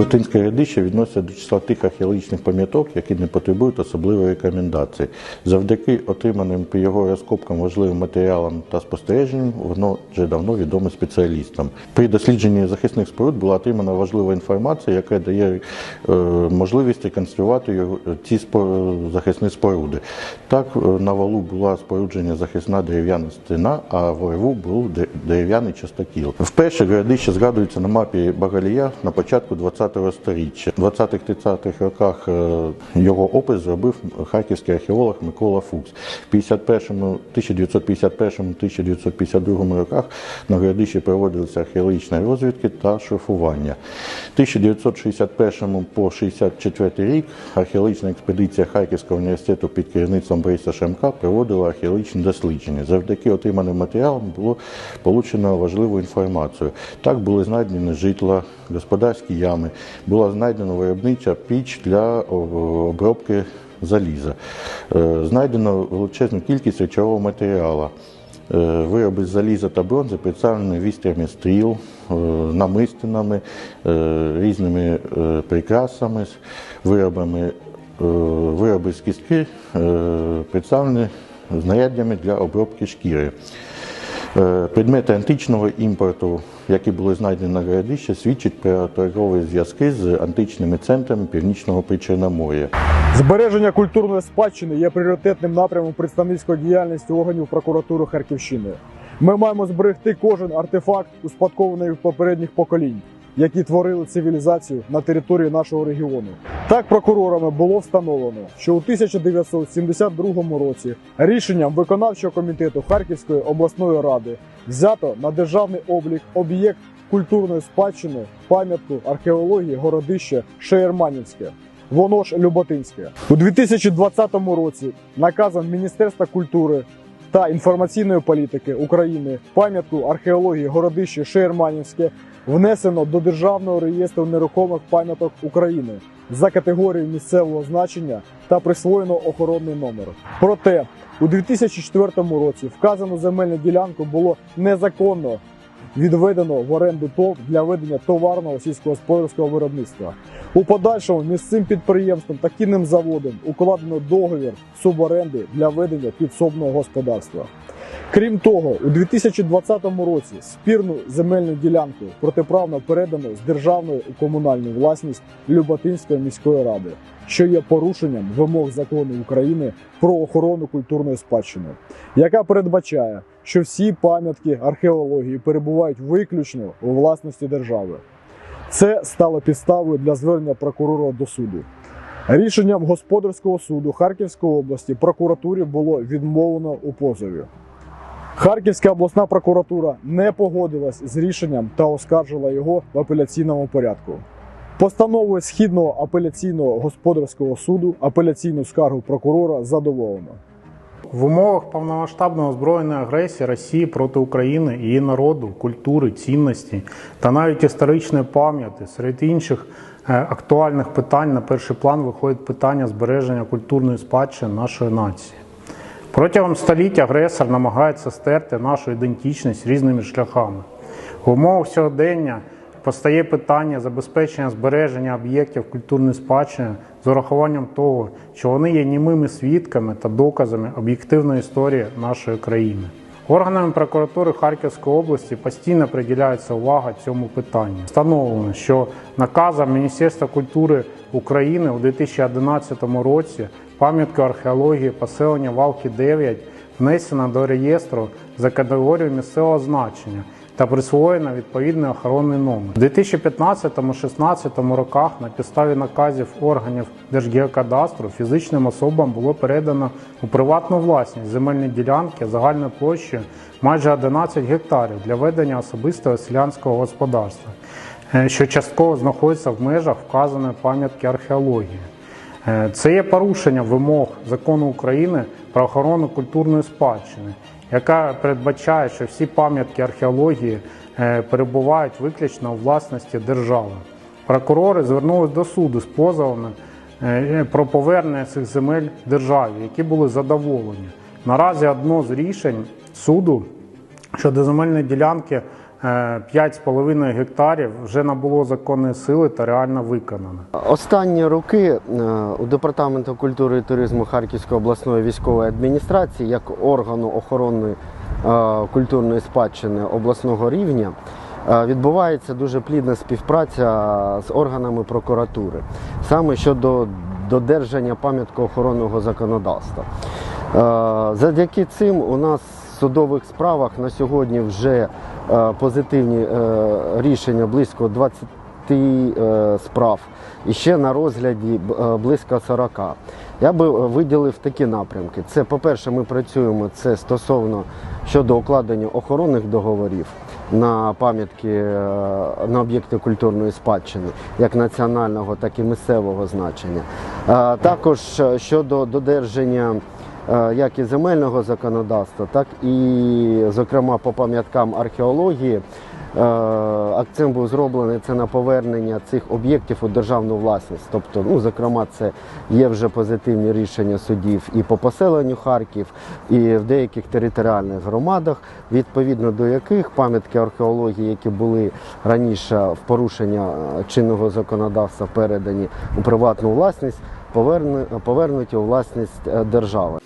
Люботинське радище відноситься до числа тих археологічних пам'яток, які не потребують особливої рекомендації. Завдяки отриманим при його розкопкам важливим матеріалам та спостереженням, воно вже давно відоме спеціалістам. При дослідженні захисних споруд була отримана важлива інформація, яка дає е, можливість реконструювати його, ці захисні споруди. Так, е, на валу була споруджена захисна дерев'яна стіна, а в реву був дерев'яний частокіл. Вперше городище згадується на мапі Багалія на початку 20-го сторіччя. В 20-30-х роках е, його опис зробив харківський археолог Микола Фукс. В 1951-1952 роках на городищі проводилися археологічні розвідки та шифрування. 1961 по 64 рік археологічна експедиція Харківського університету під керівництвом Бориса Шемка проводила археологічні дослідження. Завдяки отриманим матеріалам було получено важливу інформацію. Так були знайдені житла, господарські ями, була знайдена виробнича піч для обробки заліза. Е, Знайдено величезну кількість речового матеріалу. Е, Вироби з заліза та бронзи представлені вістрями стріл, е, намистинами, різними прикрасами, виробами, вироби з кістки представлені знаряддями для обробки шкіри. Предмети античного імпорту, які були знайдені на городищі, свідчать про торгові зв'язки з античними центрами Північного Причорномор'я. Збереження культурної спадщини є пріоритетним напрямом представницької діяльності органів прокуратури Харківщини. Ми маємо зберегти кожен артефакт, успадкований від попередніх поколінь, які творили цивілізацію на території нашого регіону. Так прокурорами було встановлено, що у 1972 році рішенням виконавчого комітету Харківської обласної ради взято на державний облік об'єкт культурної спадщини пам'ятку археології городище Шеєрманівське. Воно ж Люботинське. У 2020 році наказом Міністерства культури та інформаційної політики України пам'ятку археології городище Шеєрманівське внесено до Державного реєстру нерухомих пам'яток України за категорією місцевого значення та присвоєно охоронний номер. Проте у 2004 році вказану земельну ділянку було незаконно відведено в оренду ТОВ для ведення товарного сільськогосподарського виробництва. У подальшому між цим підприємством та кінним заводом укладено договір суборенди для ведення підсобного господарства. Крім того, у 2020 році спірну земельну ділянку протиправно передано з державної у комунальну власність Люботинської міської ради, що є порушенням вимог закону України про охорону культурної спадщини, яка передбачає, що всі пам'ятки археології перебувають виключно у власності держави. Це стало підставою для звернення прокурора до суду. Рішенням господарського суду Харківської області прокуратурі було відмовлено у позові. Харківська обласна прокуратура не погодилась з рішенням та оскаржила його в апеляційному порядку. Постановою східного апеляційного господарського суду апеляційну скаргу прокурора задоволено. В умовах повномасштабної збройної агресії Росії проти України, її народу, культури, цінності та навіть історичної пам'яті серед інших е, актуальних питань на перший план виходить питання збереження культурної спадщини нашої нації. Протягом століть агресор намагається стерти нашу ідентичність різними шляхами. В умовах сьогодення постає питання забезпечення збереження об'єктів культурної спадщини з урахуванням того, що вони є німими свідками та доказами об'єктивної історії нашої країни. Органами прокуратури Харківської області постійно приділяється увага цьому питанню. Встановлено, що наказом Міністерства культури України у 2011 році пам'ятку археології поселення Валки 9 внесено до реєстру за категорією місцевого значення та присвоєно відповідний охоронний номер. У 2015-16 роках на підставі наказів органів Держгеокадастру фізичним особам було передано у приватну власність земельні ділянки загальною площею майже 11 гектарів для ведення особистого селянського господарства, е, що частково знаходиться в межах вказаної пам'ятки археології. Е, Це є порушення вимог закону України про охорону культурної спадщини, яка передбачає, що всі пам'ятки археології е, перебувають виключно у власності держави. Прокурори звернулись до суду з позовами е, про повернення цих земель державі, які були задоволені. Наразі одно з рішень суду щодо земельної ділянки 5,5 гектарів вже набуло законної сили та реально виконано. Останні роки е, у Департаменту культури і туризму Харківської обласної військової адміністрації як органу охорони е, культурної спадщини обласного рівня е, відбувається дуже плідна співпраця з органами прокуратури саме щодо додержання пам'яткоохоронного законодавства. Е, Завдяки цим у нас в судових справах на сьогодні вже е, позитивні е, рішення близько 20 е, справ і ще на розгляді е, близько 40. Я би е, виділив такі напрямки. Це, по-перше, ми працюємо це стосовно щодо укладення охоронних договорів на пам'ятки е, на об'єкти культурної спадщини, як національного, так і місцевого значення. Е, Також е, щодо додержання е, як і земельного законодавства, так і, зокрема, по пам'яткам археології. Е, Акцент був зроблений це на повернення цих об'єктів у державну власність. Тобто, ну зокрема, це є вже позитивні рішення судів і по поселенню Харків, і в деяких територіальних громадах, відповідно до яких пам'ятки археології, які були раніше в порушення е, чинного законодавства, передані у приватну власність, повернуті у власність е, держави.